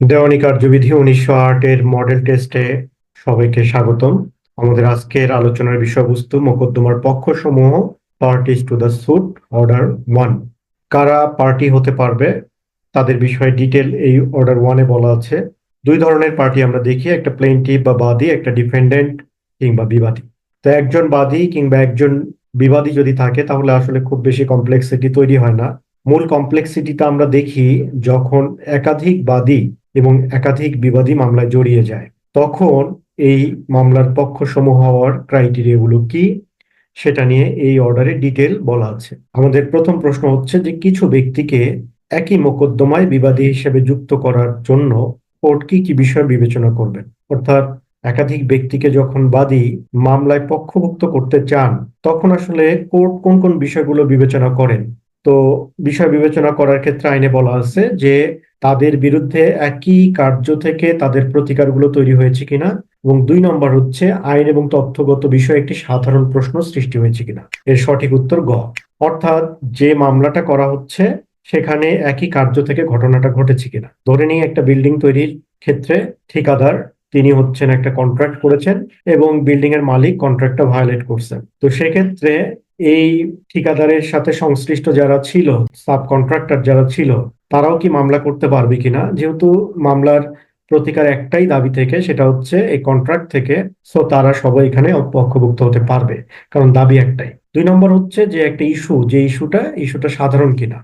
দেওয়ানি কার্যবিধি উনিশশো আটের মডেল টেস্টে সবাইকে স্বাগতম। আমাদের আজকের আলোচনার বিষয়বস্তু মোকদ্দমার পক্ষসমূহ parties to the suit order one কারা পার্টি হতে পারবে, তাদের বিষয়ে ডিটেল এই অর্ডার ওয়ানে বলা আছে। দুই ধরনের পার্টি আমরা দেখি, একটা প্লেনটিভ বা বাদী, একটা ডিফেন্ডেন্ট কিংবা বিবাদী। তো একজন বাদী কিংবা একজন বিবাদী যদি থাকে, তাহলে আসলে খুব বেশি কমপ্লেক্সিটি তৈরি হয় না। মূল কমপ্লেক্সিটিটা আমরা দেখি যখন একাধিক বাদী এবং একাধিক বিবাদী মামলায় জড়িয়ে যায়। তখন এই মামলার পক্ষসমূহ হওয়ার ক্রাইটেরিয়াগুলো কি? সেটা নিয়ে এই অর্ডারে ডিটেল বলা আছে। আমাদের প্রথম প্রশ্ন হচ্ছে যে কিছু ব্যক্তিকে একই মোকদ্দমায় বিবাদী হিসেবে যুক্ত করার জন্য কোর্ট কি কি বিষয় বিবেচনা করবেন? অর্থাৎ একাধিক ব্যক্তিকে যখন বাদী মামলায় পক্ষভুক্ত করতে চান, তখন আসলে কোর্ট কোন কোন বিষয়গুলো বিবেচনা করেন? তো বিষয় বিবেচনা করার ক্ষেত্রে আইনে বলা আছে যে তাদের বিরুদ্ধে একই কার্য থেকে তাদের প্রতিকারগুলো তৈরি হয়েছে কিনা? এবং দুই নম্বর হচ্ছে, আইন এবং তথ্যগত বিষয়ে একটি সাধারণ প্রশ্ন সৃষ্টি হয়েছে কিনা? এর সঠিক উত্তর গ। অর্থাৎ যে মামলাটা করা হচ্ছে, সেখানে একই কার্য থেকে ঘটনাটা ঘটেছে কিনা? ধরে নিয়ে একটা বিল্ডিং তৈরির ক্ষেত্রে ঠিকাদার, তিনি হচ্ছেন একটা কন্ট্রাক্ট করেছেন এবং বিল্ডিং এর মালিক কন্ট্রাক্টটা ভায়োলেট করছেন। তো সেক্ষেত্রে এই ঠিকাদারের সাথে সংশ্লিষ্ট যারা ছিল, সাব কন্ট্রাক্টর যারা ছিল তারাও কি মামলা করতে পারবে কিনা? যেহেতু মামলার প্রতিকার একটাই দাবি থেকে, সেটা হচ্ছে এই কন্ট্রাক্ট থেকে সো তারা সবাই এখানে পক্ষভুক্ত হতে পারবে, কারণ দাবি একটাই। দুই নম্বর হচ্ছে যে একটা ইস্যু যে ইস্যুটা ইস্যুটা সাধারণ কিনা,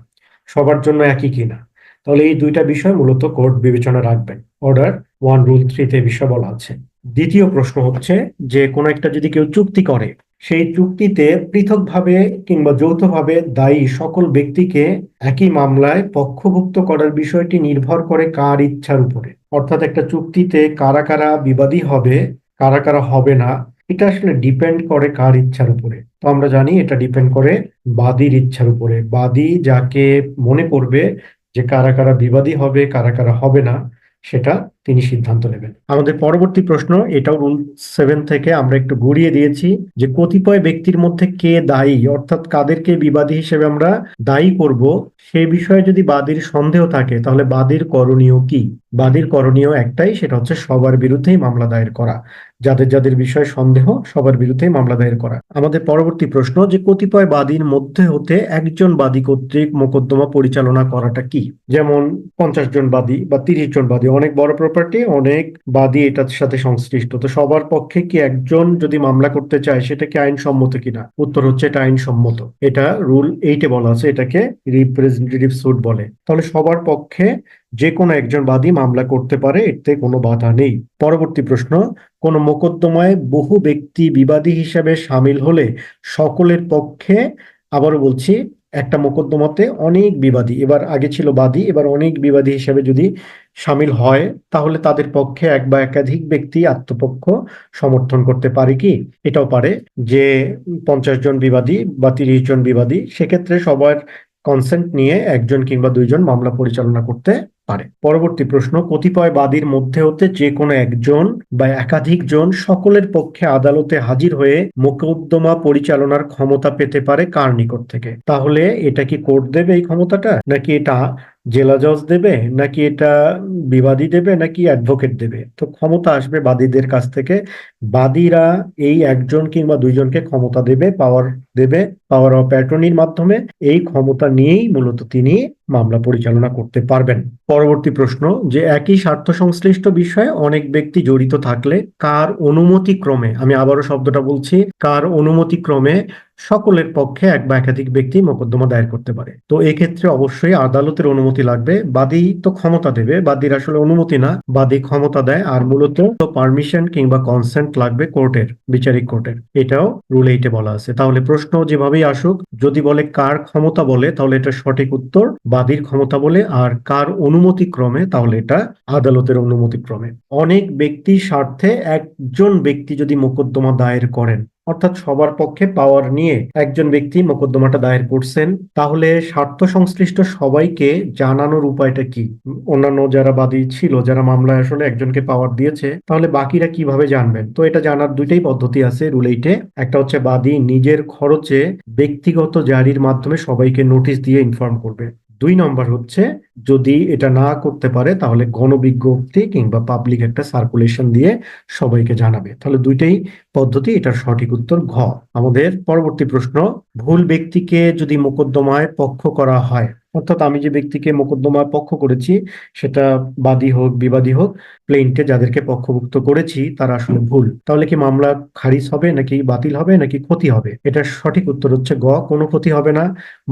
সবার জন্য একই কিনা, তাহলে এই দুইটা বিষয় মূলত কোর্ট বিবেচনা রাখবেন। অর্ডার ওয়ান রুল থ্রিতে বিষয় বলা আছে। দ্বিতীয় প্রশ্ন হচ্ছে যে কোনো একটা যদি কেউ চুক্তি করে সেই চুক্তিতে পৃথকভাবে কিংবা যৌথভাবে দায়ী সকল ব্যক্তিকে একই মামলায় পক্ষভুক্ত করার বিষয়টি নির্ভর করে কার ইচ্ছার উপরে। অর্থাৎ একটা চুক্তিতে কারা কারা বিবাদী হবে, কারা কারা হবে না, এটা আসলে ডিপেন্ড করে কার ইচ্ছার উপরে। তো আমরা জানি এটা ডিপেন্ড করে বাদীর ইচ্ছার উপরে। বাদী যাকে মনে করবে যে কারা কারা বিবাদী হবে, কারা কারা হবে না, সেটা তিনি সিদ্ধান্ত নেবেন। আমাদের পরবর্তী প্রশ্ন, এটাও রুল সেভেন থেকে আমরা একটু ঘুরিয়ে দিয়েছি যে কতিপয় ব্যক্তির মধ্যে কে দায়ী, অর্থাৎ কাদেরকে বিবাদী হিসেবে আমরা দায়ী করব, সে বিষয়ে যদি বাদীর সন্দেহ থাকে, তাহলে বাদীর করণীয় কি? বাদীর করণীয় একটাই, সেটা হচ্ছে সবার বিরুদ্ধেই মামলা দায়ের করা। যাদের যাদের বিষয়ে সন্দেহ, সবার বিরুদ্ধেই মামলা দায়ের করা। আমাদের পরবর্তী প্রশ্ন, যে কতিপয় বাদীর মধ্যে হতে একজন বাদী কর্তৃক মোকদ্দমা পরিচালনা করাটা কি? যেমন পঞ্চাশ জন বাদী বা তিরিশ জন বাদী, অনেক বড় প্রপার্টি অনেক বাদী এটার সাথে সংশ্লিষ্ট। তো সবার পক্ষে কি একজন যদি মামলা করতে চায়, সেটা কি আইনসম্মত কিনা? উত্তর হচ্ছে এটা আইনসম্মত। এটা রুল এইটে বলা আছে, এটাকে রিপ্রেজেন্টেটিভ সুট বলে। তাহলে সবার পক্ষে যে কোনো একজন বাদী মামলা করতে পারে, এতে কোনো বাধা নেই। পরবর্তী প্রশ্ন, কোন মোকদ্দমায় বহু ব্যক্তি বিবাদী হিসাবে সামিল হলে সকলের পক্ষে, আবারও বলছি একটা মোকদ্দমাতে অনেক বিবাদী, এবার আগে ছিল বাদী, এবার অনেক বিবাদী হিসেবে যদি সামিল হয়, তাহলে তাদের পক্ষে এক বা একাধিক ব্যক্তি আত্মপক্ষ সমর্থন করতে পারে কি? এটাও পারে যে পঞ্চাশ জন বিবাদী বা তিরিশ জন বিবাদী, সেক্ষেত্রে সবার কনসেন্ট নিয়ে একজন কিংবা দুইজন মামলা পরিচালনা করতে পারে। পরবর্তী প্রশ্ন কতিপয় বাদীর মধ্যে হতে যে কোনো একজন বা একাধিক জন সকলের পক্ষে আদালতে হাজির হয়ে মোকদ্দমা পরিচালনার ক্ষমতা পেতে পারে কার নিকট থেকে? তাহলে এটা কি কোর্ট দেবে এই ক্ষমতাটা? নাকি এটা জেলা জজ দেবে নাকি এটা বিবাদী দেবে নাকি অ্যাডভোকেট দেবে? তো ক্ষমতা আসবে বাদীদের কাছ থেকে। বাদীরা এই একজন কিংবা দুইজনকে ক্ষমতা দেবে পাওয়ার দেবে পাওয়ার অফ অ্যাটর্নির মাধ্যমে। এই ক্ষমতা নিয়েই মূলত তিনি মামলা পরিচালনা করতে পারবেন। পরবর্তী প্রশ্ন, যে একই স্বার্থ সংশ্লিষ্ট বিষয়ে অনেক ব্যক্তি জড়িত থাকলে কার অনুমতি ক্রমে, আমি আবারও শব্দটা বলছি, কার অনুমতি ক্রমে সকলের পক্ষে এক বা একাধিক ব্যক্তি মোকদ্দমা দায়ের করতে পারে। তো এক্ষেত্রে অবশ্যই আদালতের অনুমতি লাগবে, বাদী তো ক্ষমতা দেবে, বাদীর আসলে অনুমতি না, বাদী ক্ষমতা দেয়, আর মূলত তো পারমিশন কিংবা কনসেন্ট লাগবে কোর্টের, বিচারিক কোর্টের। এটাও রুল এইটে বলা আছে। তাহলে প্রশ্ন যেভাবেই আসুক, যদি বলে কার ক্ষমতা বলে, তাহলে এটা সঠিক উত্তর বাদীর ক্ষমতা বলে আর কার অনুমতি ক্রমে তাহলে এটা আদালতের অনুমতি ক্রমে অনেক ব্যক্তি স্বার্থে একজন ব্যক্তি যদি মোকদ্দমা দায়ের করেন, অর্থাৎ সবার পক্ষে পাওয়ার নিয়ে একজন ব্যক্তি মোকদ্দমাটা দায়ের করছেন, তাহলে স্বার্থ সংশ্লিষ্ট সবাইকে জানানোর উপায়টা কি? অন্যান্য যারা বাদী ছিল, যারা মামলায় আসলে একজনকে পাওয়ার দিয়েছে, তাহলে বাকিরা কীভাবে জানবেন? তো এটা জানার দুইটাই পদ্ধতি আছে রুল এইটে একটা হচ্ছে বাদী নিজের খরচে ব্যক্তিগত জারির মাধ্যমে সবাইকে নোটিশ দিয়ে ইনফর্ম করবে। দুই নম্বর হচ্ছে, যদি এটা না করতে পারে, তাহলে গণবিজ্ঞপ্তি কিংবা পাবলিক একটা সার্কুলেশন দিয়ে সবাইকে জানাবে। তাহলে দুইটাই পদ্ধতি, এটার সঠিক উত্তর ঘ। আমাদের পরবর্তী প্রশ্ন ভুল ব্যক্তিকে যদি মোকদ্দমায় পক্ষ করা হয়, অর্থাৎ আমি যে ব্যক্তিকে মোকদ্দমায় পক্ষ করেছি, সেটা বাদী হোক, বিবাদী হোক প্লেইন্টে যাদেরকে পক্ষভুক্ত করেছি, তারা আসলে ভুল। তাহলে কি মামলা খারিজ হবে, নাকি বাতিল হবে, নাকি ক্ষতি হবে? এটার সঠিক উত্তর হচ্ছে গ, কোনো ক্ষতি হবে না।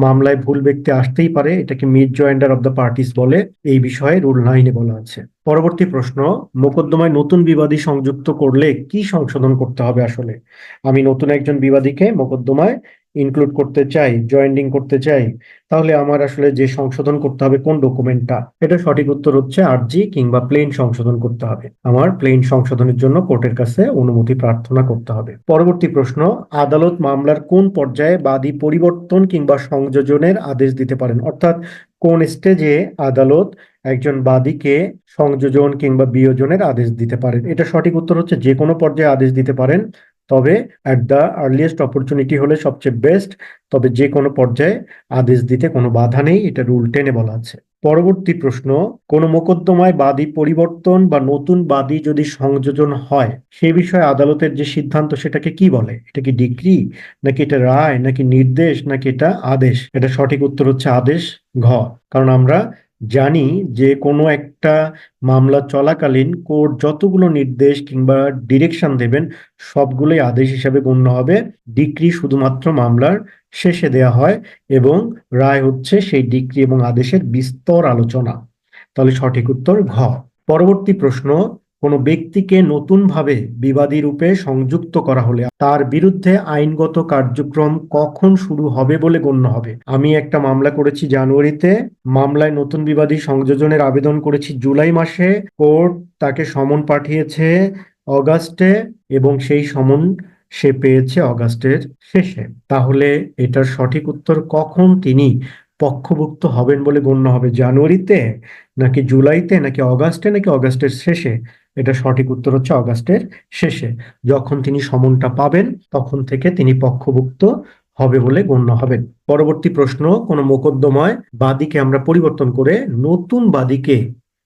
মামলায় ভুল ব্যক্তি আসতেই পারে, এটাকে misjoinder of the parties বলে, এই বিষয়ে রুল নাইনে বলা আছে। পরবর্তী প্রশ্ন, মোকদ্দমায় নতুন বিবাদী সংযুক্ত করলে কি সংশোধন করতে হবে আসলে? আমি নতুন একজন বিবাদীকে মোকদ্দমায় ইনক্লুড করতে চাই জয়েন্ডিং করতে চাই, তাহলে আমার আসলে যে সংশোধন করতে হবে, কোন ডকুমেন্টটা এটা সঠিক উত্তর হচ্ছে আরজি কিংবা প্লেন সংশোধন করতে হবে। আমার প্লেন সংশোধনের জন্য কোর্টের কাছে অনুমতি প্রার্থনা করতে হবে। পরবর্তী প্রশ্ন, আদালত মামলার কোন পর্যায়ে বাদী পরিবর্তন কিংবা সংযোজনের আদেশ দিতে পারেন? অর্থাৎ কোন স্টেজে আদালত একজন বাদীকে সংযোজন কিংবা বিয়োজনের আদেশ দিতে পারেন। এটা সঠিক উত্তর হচ্ছে যে কোনো পর্যায়ে আদেশ দিতে পারেন, তবে অ্যাট দ্য আর্লিয়েস্ট অপরচুনিটি হলে সবচেয়ে বেস্ট তবে যে কোনো পর্যায়ে আদেশ দিতে কোনো বাধা নেই, এটা রুল টেনে বলা আছে। পরবর্তী প্রশ্ন, কোন মোকদ্দমায় বাদী পরিবর্তন বা নতুন বাদী যদি সংযোজন হয়, সে বিষয়ে আদালতের যে সিদ্ধান্ত সেটাকে কি বলে? এটা কি ডিগ্রি নাকি এটা রায়, নাকি নির্দেশ, নাকি এটা আদেশ? এটা সঠিক উত্তর হচ্ছে আদেশ ঘ। কারণ আমরা জানি যে কোনো একটা মামলা চলাকালীন কোর্ট যতগুলো নির্দেশ কিংবা ডিরেকশন দেবেন, সবগুলোই আদেশ হিসাবে গণ্য হবে। ডিক্রি শুধুমাত্র মামলার শেষে দেয়া হয় এবং রায় হচ্ছে সেই ডিক্রি এবং আদেশের বিস্তর আলোচনা। তাহলে সঠিক উত্তর ঘ। পরবর্তী প্রশ্ন কোনো ব্যক্তিকে নতুনভাবে বিবাদী রূপে সংযুক্ত করা হলে তার বিরুদ্ধে আইনগত কার্যক্রম কখন শুরু হবে বলে গণ্য হবে? আমি একটা মামলা করেছি জানুয়ারিতে। মামলায় নতুন বিবাদী সংযোজনের আবেদন করেছি জুলাই মাসে। কোর্ট তাকে সমন পাঠিয়েছে অগাস্টে এবং সেই সমন সে পেয়েছে অগাস্টের শেষে। তাহলে এটার সঠিক উত্তর কখন তিনি পক্ষভুক্ত হবেন বলে গণ্য হবে? জানুয়ারিতে নাকি জুলাইতে নাকি অগাস্টে নাকি অগাস্টের শেষে? এটা সঠিক উত্তর হচ্ছে অগাস্টের শেষে। যখন তিনি সমনটা পাবেন, তখন থেকে তিনি পক্ষভুক্ত হবে বলে গণ্য হবেন। পরবর্তী প্রশ্ন, কোন মোকদ্দমায় বাদীকে আমরা পরিবর্তন করে নতুন বাদীকে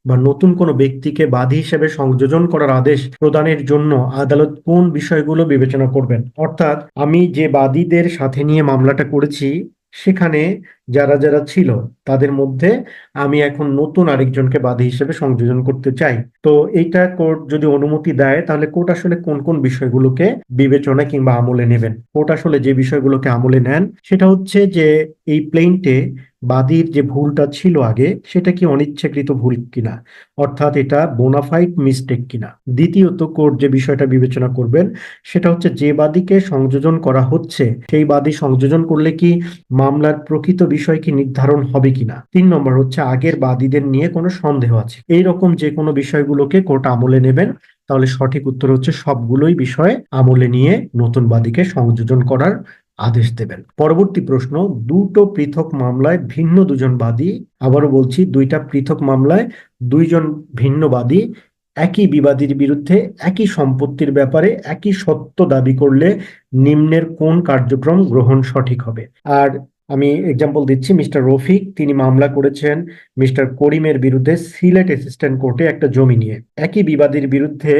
বা নতুন কোনো ব্যক্তিকে বাদী হিসেবে সংযোজন করার আদেশ প্রদানের জন্য আদালত কোন বিষয়গুলো বিবেচনা করবেন? অর্থাৎ, আমি যে বাদীদের সাথে নিয়ে মামলাটা করেছি সেখানে যারা যারা ছিল, তাদের মধ্যে আমি এখন নতুন আরেকজনকে বাদী হিসেবে সংযোজন করতে চাই। তো এইটা কোর্ট যদি অনুমতি দেয়, তাহলে কোর্ট আসলে কোন কোন বিষয়গুলোকে বিবেচনা কিংবা আমলে নেবেন? কোর্ট আসলে যে বিষয়গুলোকে আমলে নেন, সেটা হচ্ছে যে এই প্লেনটে বাদীর যে ভুলটা ছিল আগে, সেটা কি অনিচ্ছাকৃত ভুল কিনা? অর্থাৎ এটা বোনাফাইড মিস্টেক কিনা? দ্বিতীয়ত কোর্ট যে বিষয়টা বিবেচনা করবেন, সেটা হচ্ছে যে বাদীকে সংযোজন করা হচ্ছে, সেই বাদী সংযোজন করলে কি মামলার প্রকৃত বিষয় কি নির্ধারণ হবে কিনা? তিন নম্বর হচ্ছে আগের বাদীদের নিয়ে কোনো সন্দেহ আছে। এই রকম যে কোনো বিষয়গুলোকে কোর্ট আমলে নেবেন, তাহলে সঠিক উত্তর হচ্ছে সবগুলোই বিষয়ে আমলে নিয়ে নতুন বাদীকে সংযোজন করার আদেশ দেবেন। পরবর্তী প্রশ্ন, দুটো পৃথক মামলায় ভিন্ন দুজন বাদী, আবারও বলছি, দুইটা পৃথক মামলায় দুইজন ভিন্ন বাদী, একই বিবাদীর বিরুদ্ধে, একই সম্পত্তির ব্যাপারে, একই সত্য দাবি করলে নিম্নের কোন কার্যক্রম গ্রহণ সঠিক হবে? আর আমি এক্সাম্পল দিচ্ছি মিস্টার রফিক, তিনি মামলা করেছেন মিস্টার করিমের বিরুদ্ধে সিলেট অ্যাসিস্ট্যান্ট কোর্টে একটা জমি নিয়ে। একই বিবাদীর বিরুদ্ধে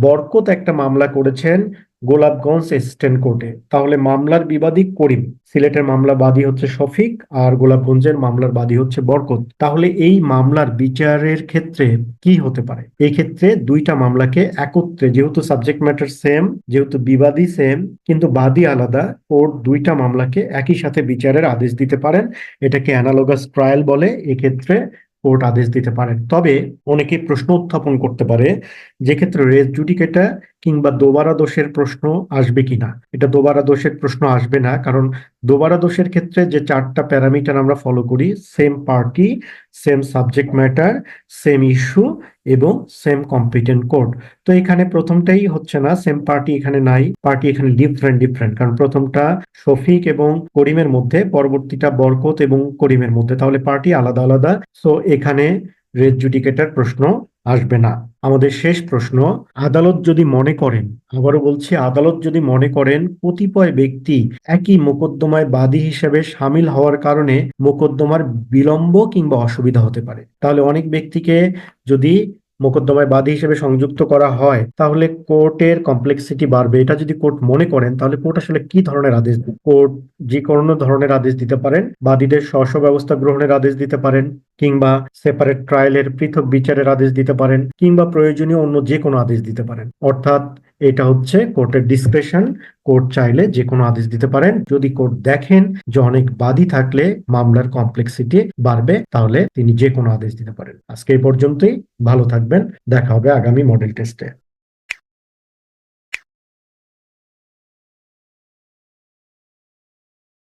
বরকত একটা মামলা করেছেন গোলাপগঞ্জ অ্যাসিস্ট্যান্ট কোর্টে তাহলে মামলার বিবাদী করিম, সিলেটের মামলা বাদী হচ্ছে শফিক আর গোলাপগঞ্জের মামলার বাদী হচ্ছে বরকত। তাহলে এই মামলার বিচারের ক্ষেত্রে কি হতে পারে? এই ক্ষেত্রে দুইটা মামলাকে একত্রে, যেহেতু সাবজেক্ট ম্যাটার সেম যেহেতু বিবাদী সেম কিন্তু বাদী আলাদা কোর্ট দুইটা মামলাকে একই সাথে বিচারের আদেশ দিতে পারেন। এটাকে অ্যানালোগাস ট্রায়াল বলে, এক্ষেত্রে কোর্ট আদেশ দিতে পারেন। তবে অনেকে প্রশ্ন উত্থাপন করতে পারে যে ক্ষেত্রে রেস জুডিকেটা কিংবা দোবারা দোষের প্রশ্ন আসবে কিনা? এটা দোবারা দোষের প্রশ্ন আসবে না, কারণ দোবারা দোষের ক্ষেত্রে যে চারটা প্যারামিটার আমরা ফলো করি same party same subject matter same issue এবং সেম কম্পিটেন্ট কোর্ট তো এখানে প্রথমটাই হচ্ছে না সেম পার্টি এখানে নাই পার্টি এখানে ডিফারেন্ট ডিফারেন্ট কারণ প্রথমটা শফিক এবং করিমের মধ্যে, পরবর্তীটা বরকত এবং করিমের মধ্যে, তাহলে পার্টি আলাদা আলাদা। সো এখানে রেস জুডিকেটার প্রশ্ন আসবে না। আমাদের শেষ প্রশ্ন, আদালত যদি মনে করেন, আবারও বলছি, আদালত যদি মনে করেন, কতিপয় ব্যক্তি একই মোকদ্দমায় বাদী হিসেবে সামিল হওয়ার কারণে মোকদ্দমার বিলম্ব কিংবা অসুবিধা হতে পারে। তাহলে অনেক ব্যক্তিকে যদি মোকদ্দমায় বাদী হিসেবে সংযুক্ত করা হয়, তাহলে কোর্টের কমপ্লেক্সিটি বাড়বে। এটা যদি কোর্ট মনে করেন, তাহলে কোর্ট আসলে কি ধরনের আদেশ দেবে? কোর্ট যে কোনো ধরনের আদেশ দিতে পারেন, বাদীদের স্ব ব্যবস্থা গ্রহণের আদেশ দিতে পারেন, কিংবা সেপারেট ট্রায়ালের পৃথক বিচারের আদেশ দিতে পারেন, কিংবা প্রয়োজনীয় অন্য যে কোনো আদেশ দিতে পারেন। অর্থাৎ এটা হচ্ছে কোর্টের ডিসক্রেশন। কোর্ট চাইলে যে কোনো আদেশ দিতে পারেন। যদি কোর্ট দেখেন যে অনেক বাদী থাকলে মামলার কমপ্লেক্সিটি বাড়বে, তাহলে তিনি যে কোনো আদেশ দিতে পারেন। আজকে এই পর্যন্তই। ভালো থাকবেন। দেখা হবে আগামী মডেল টেস্টে